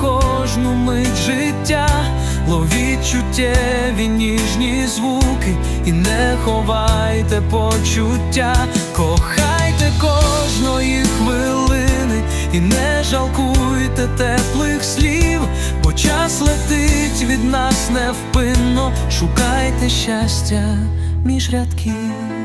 кожну мить життя, ловіть чуттєві ніжні звуки і не ховайте почуття, кохайте кожної хвилини і не жалкуйте теплих слів, бо час летить від нас невпинно, шукайте щастя між рядків.